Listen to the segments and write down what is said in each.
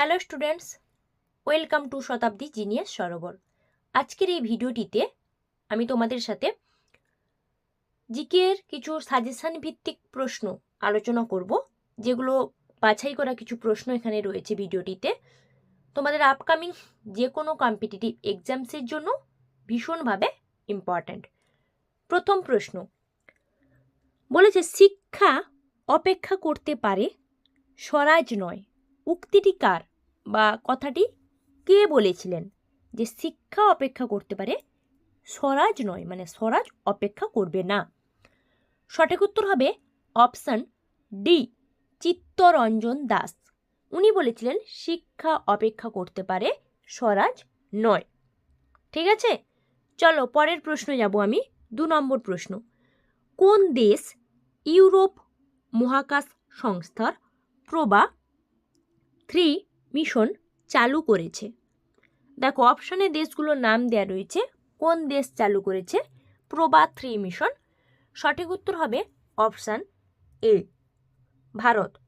Hello students welcome to Shatabdi genius Sarobar আজকের এই ভিডিওটিতে আমি তোমাদের সাথে জিকের কিছু সাজেশান ভিত্তিক প্রশ্ন আলোচনা করব, যেগুলো বাছাই করা কিছু প্রশ্ন এখানে রয়েছে ভিডিওটিতে। তোমাদের আপকামিং যে কোনো কম্পিটিটিভ এক্সামসের জন্য ভীষণভাবে ইম্পর্ট্যান্ট প্রথম প্রশ্ন বলেছে শিক্ষা অপেক্ষা করতে পারে, স্বরাজ নয়, উক্তিটি কার? বা কথাটি কে বলেছিলেন যে শিক্ষা অপেক্ষা করতে পারে? স্বরাজ নয় মানে স্বরাজ অপেক্ষা করবে না। সঠিক উত্তর হবে অপশান ডি, চিত্তরঞ্জন দাস। উনি বলেছিলেন, শিক্ষা অপেক্ষা করতে পারে স্বরাজ নয়। ঠিক আছে? চলো, পরের প্রশ্ন যাব আমি। দু নম্বর প্রশ্ন। কোন দেশ ইউরোপ মহাকাশ সংস্থার প্রবা? থ্রি মিশন চালু করেছে। দেখো অপশানে দেশগুলোর নাম দেওয়া রয়েছে। কোন দেশ চালু করেছে? Proba three mission. সঠিক উত্তর হবে অপশান এ ভারত।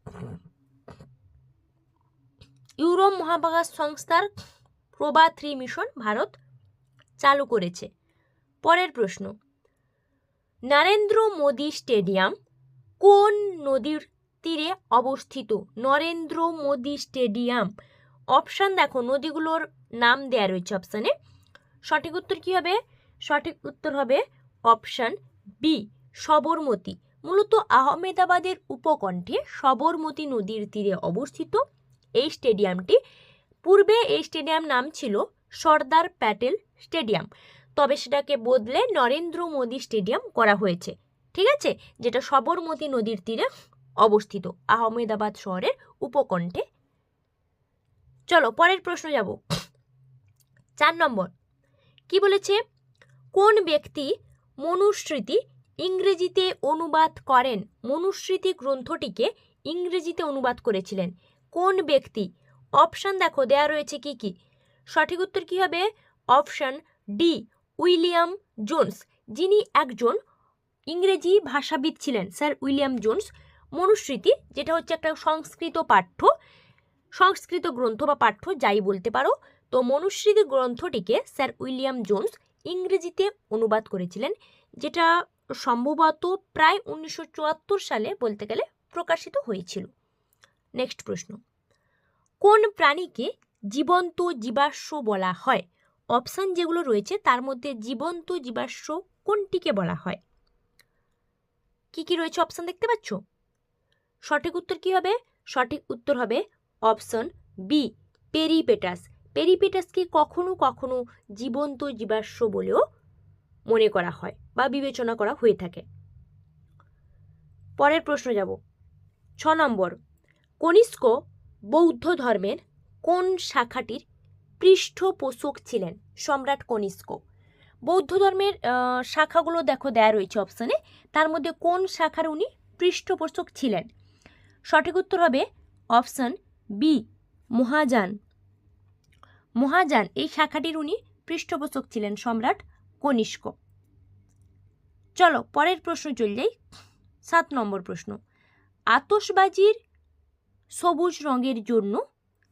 ইউরোপ মহাকাশ সংস্থার প্রবা থ্রি মিশন ভারত চালু করেছে। পরের প্রশ্ন, নরেন্দ্র মোদী স্টেডিয়াম কোন নদীর তীরে অবস্থিত। নরেন্দ্র মোদী স্টেডিয়াম। অপশান দেখো, নদীগুলোর নাম দেয়া রয়েছে অপশানে সঠিক উত্তর কী হবে? সঠিক উত্তর হবে অপশান বি সবরমতী। মূলত আহমেদাবাদের উপকণ্ঠে সবরমতী নদীর তীরে অবস্থিত এই স্টেডিয়ামটি। পূর্বে এই স্টেডিয়াম নাম ছিল সর্দার প্যাটেল স্টেডিয়াম। তবে সেটাকে বদলে নরেন্দ্র মোদী স্টেডিয়াম করা হয়েছে। ঠিক আছে? যেটা সবরমতী নদীর তীরে অবস্থিত আহমেদাবাদ শহরের উপকণ্ঠে। চলো পরের প্রশ্ন যাব। চার নম্বর। কি বলেছে? কোন ব্যক্তি মনুস্মৃতি ইংরেজিতে অনুবাদ করেন? মনুস্মৃতি গ্রন্থটিকে ইংরেজিতে অনুবাদ করেছিলেন। কোন ব্যক্তি? অপশান দেখো, দেয়া রয়েছে কি কি? সঠিক উত্তর কি হবে? Option D, William Jones. যিনি একজন ইংরেজি ভাষাবিদ ছিলেন, স্যার উইলিয়াম জোন্স। মনুস্মৃতি, যেটা হচ্ছে একটা সংস্কৃত পাঠ্য, সংস্কৃত গ্রন্থ বা পাঠ্য যাই বলতে পারো। তো মনুস্মৃতি গ্রন্থটিকে স্যার উইলিয়াম জোন্স ইংরেজিতে অনুবাদ করেছিলেন, যেটা সম্ভবত প্রায় উনিশশো চুয়াত্তর সালে বলতে গেলে প্রকাশিত হয়েছিল। নেক্সট প্রশ্ন। কোন প্রাণীকে জীবন্ত জীবাশ্ম বলা হয়? অপশান যেগুলো রয়েছে, তার মধ্যে জীবন্ত জীবাশ্ম কোনটিকে বলা হয়? কি কি রয়েছে অপশান দেখতে পাচ্ছ? সঠিক উত্তর কি হবে? সঠিক উত্তর হবে অপশন বি পেরিপেটাস পেরিপেটাসকে কখনো কখনো জীবন্ত জীবাশ্ম বলেও মনে করা হয় বা বিবেচনা করা হয়ে থাকে। পরের প্রশ্ন যাব। ছ নম্বর, কনিষ্ক বৌদ্ধ ধর্মের কোন শাখাটির পৃষ্ঠপোষক ছিলেন? সম্রাট কনিষ্ক। বৌদ্ধ ধর্মের শাখাগুলো দেখো দেয়া রয়েছে অপশানে তার মধ্যে কোন শাখার উনি পৃষ্ঠপোষক ছিলেন? সঠিক উত্তর হবে অপশান বি, মহাযান। মহাযান, এই শাখাটির উনি পৃষ্ঠপোষক ছিলেন, সম্রাট কনিষ্ক। চলো, পরের প্রশ্ন চল যাই। সাত নম্বর প্রশ্ন। আতসবাজির সবুজ রঙের জন্য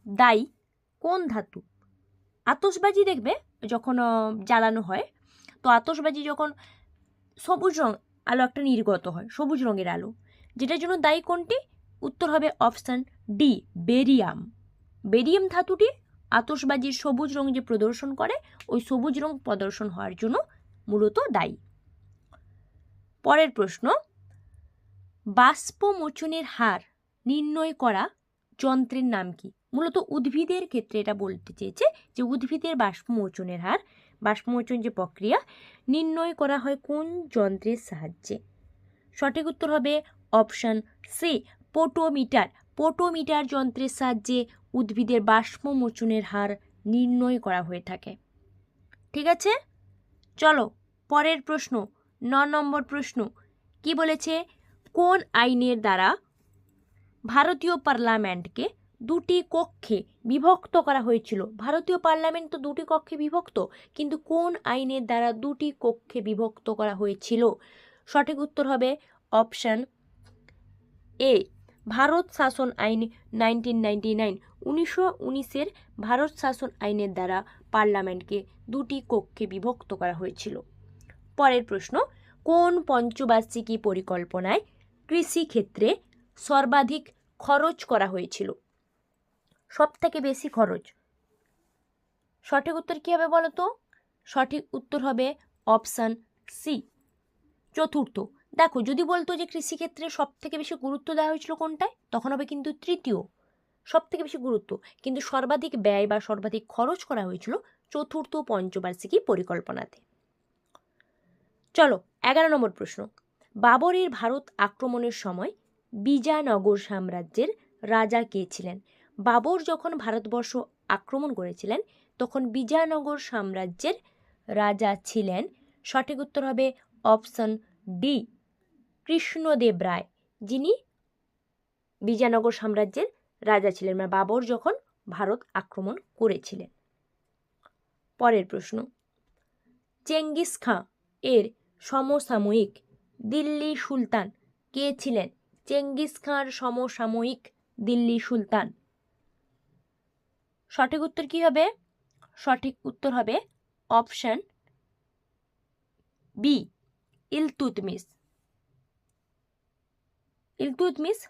দায়ী কোন ধাতু? আতসবাজি দেখবে যখন জ্বালানো হয়, তো আতসবাজি যখন সবুজ রং আলো একটা নির্গত হয়, সবুজ রঙের আলো। যেটার জন্য দায়ী কোনটি? উত্তর হবে অপশান ডি, বেরিয়াম। বেরিয়াম ধাতুটি আতসবাজির সবুজ রং যে প্রদর্শন করে, ওই সবুজ রং প্রদর্শন হওয়ার জন্য মূলত দায়ী। পরের প্রশ্ন, বাষ্পমোচনের হার নির্ণয় করা যন্ত্রের নাম কি? মূলত উদ্ভিদের ক্ষেত্রে এটা বলতে চেয়েছে যে উদ্ভিদের বাষ্পমোচনের হার, বাষ্পমোচন যে প্রক্রিয়া, নির্ণয় করা হয় কোন যন্ত্রের সাহায্যে। সঠিক উত্তর হবে অপশান সি পোটোমিটার। পোটোমিটার যন্ত্রের সাহায্যে উদ্ভিদের বাষ্পমোচনের হার নির্ণয় করা হয়ে থাকে। ঠিক আছে? চলো, পরের প্রশ্ন, ন নম্বর প্রশ্ন। কি বলেছে? কোন আইনের দ্বারা ভারতীয় পার্লামেন্টকে দুটি কক্ষে বিভক্ত করা হয়েছিল? ভারতীয় পার্লামেন্ট তো দুটি কক্ষে বিভক্ত, কিন্তু কোন আইনের দ্বারা দুটি কক্ষে বিভক্ত করা হয়েছিল? সঠিক উত্তর হবে অপশান এ ভারত শাসন আইন নাইনটিন নাইনটি নাইন, উনিশশো উনিশের ভারত শাসন আইনের দ্বারা পার্লামেন্টকে দুটি কক্ষে বিভক্ত করা হয়েছিল। পরের প্রশ্ন, কোন পঞ্চবার্ষিকী পরিকল্পনায় কৃষিক্ষেত্রে সর্বাধিক খরচ করা হয়েছিল? সব থেকে বেশি খরচ। সঠিক উত্তর কী হবে বলো তো? সঠিক উত্তর হবে অপশান সি। চতুর্থ। দেখো, যদি বলতো যে কৃষিক্ষেত্রে সব থেকে বেশি গুরুত্ব দেওয়া হয়েছিল কোনটায়? তখন হবে কিন্তু তৃতীয়। সব থেকে বেশি গুরুত্ব। কিন্তু সর্বাধিক ব্যয় বা সর্বাধিক খরচ করা হয়েছিল চতুর্থ পঞ্চবার্ষিকী পরিকল্পনাতে। চলো, এগারো নম্বর প্রশ্ন। বাবরের ভারত আক্রমণের সময় বিজানগর সাম্রাজ্যের রাজা কে ছিলেন? বাবর যখন ভারতবর্ষ আক্রমণ করেছিলেন, তখন বিজানগর সাম্রাজ্যের রাজা ছিলেন। সঠিক উত্তর হবে অপশন ডি, কৃষ্ণদেব রায়। যিনি বিজয়নগর সাম্রাজ্যের রাজা ছিলেন মানে বাবর যখন ভারত আক্রমণ করেছিলেন। পরের প্রশ্ন, চেঙ্গিস খাঁ এর সমসাময়িক দিল্লি সুলতান কে ছিলেন? চেঙ্গিস খাঁর সমসাময়িক দিল্লি সুলতান। সঠিক উত্তর কি হবে? সঠিক উত্তর হবে অপশন বি Iltutmis. Iltutmis